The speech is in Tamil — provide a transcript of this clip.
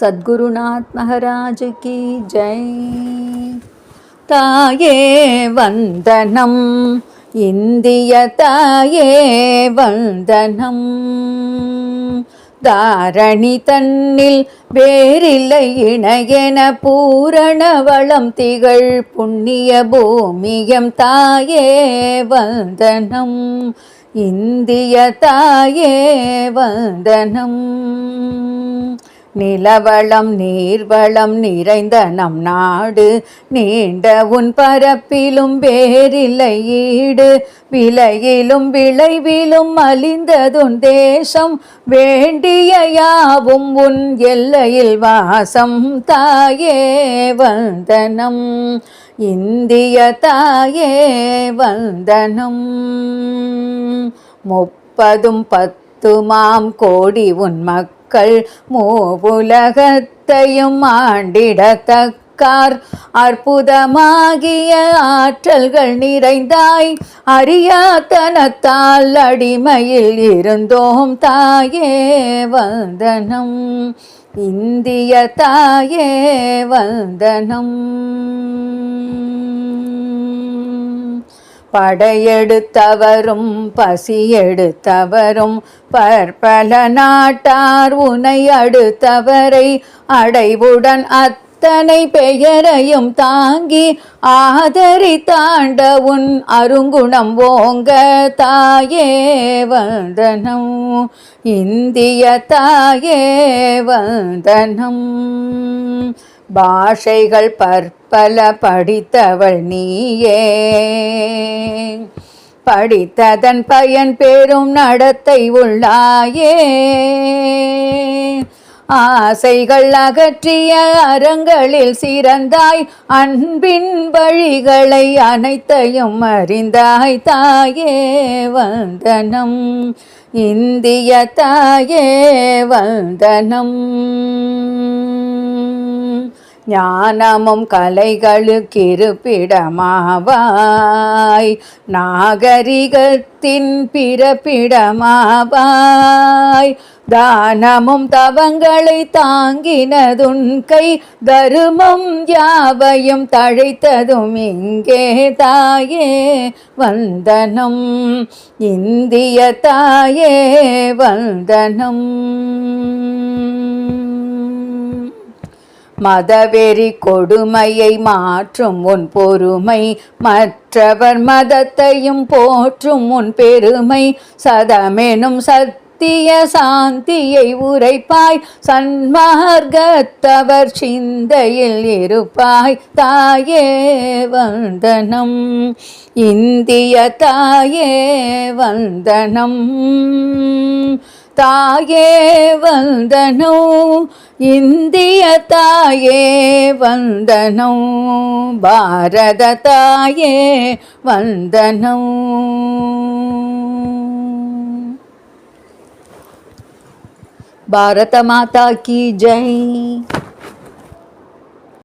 சத்குருநாத் மகாராஜ் கி ஜெய். தாயே வந்தனம் இந்திய தாயே வந்தனம். தாரணி தன்னில் வேறில்லை இணையென பூரண வளம் திகழ் புண்ணிய பூமியம் தாயே வந்தனம் இந்திய தாயே வந்தனம். நிலவளம் நீர்வளம் நிறைந்த நம் நாடு. நீண்ட உன் பரப்பிலும் வேறில்லை ஈடு. விலையிலும் விளைவிலும் அழிந்ததுன் தேசம். வேண்டிய யாவும் உன் எல்லையில் வாசம். தாயே வந்தனம். இந்திய தாயே வந்தனம். முப்பதும் பத்துமாம் கோடி உன் மக்கள் மூவுலகத்தையும் ஆண்டிடத்தக்கார். அற்புதமாகிய ஆற்றல்கள் நிறைந்தாய். அறியாத்தனத்தால் அடிமையில் இருந்தோம் தாயே வந்தனம். இந்திய தாயே வந்தனம். படையெடுத்தவரும் பசியெடுத்தவரும் பற்பல நாட்டார் உனை அடுத்தவரை அடைவுடன் அத்தனை பெயரையும் தாங்கி ஆதரித்தாண்ட உன் அருங்குணம் ஓங்க தாயே வந்தனம். இந்திய தாயே வந்தனம். பாஷைகள் பற்பல படித்தவள் நீயே. படித்ததன் பயன் பெறும் நடத்தை உள்ளாயே. ஆசைகள் அகற்றிய அறங்களில் சிறந்தாய். அன்பின் வழிகளை அனைத்தையும் அறிந்தாய் தாயே. வந்தனம் இந்திய தாயே. வந்தனம். ஞானமும் கலைகளுக்கிருப்பிடமாவாய். நாகரிகத்தின் பிறப்பிடமாவாய். தானமும் தவங்களை தாங்கினதுன் கை தருமம் யாவையும் தழைத்ததும் இங்கே தாயே. வந்தனம் இந்திய தாயே வந்தனம். மதவெறி கொடுமையை மாற்றும் உன் பொறுமை மற்றவர் மதத்தையும் போற்றும் உன் பெருமை. சதமெனும் சத்திய சாந்தியை உரைப்பாய் சன்மார்க்கத்தவர் சிந்தையில் இருப்பாய். தாயே வந்தனம் இந்திய தாயே வந்தனம். தாயே வந்தனோ இந்திய தாயே வந்தனோ பாரத தாயே வந்தனோ. பாரத மாதா கி ஜெய்.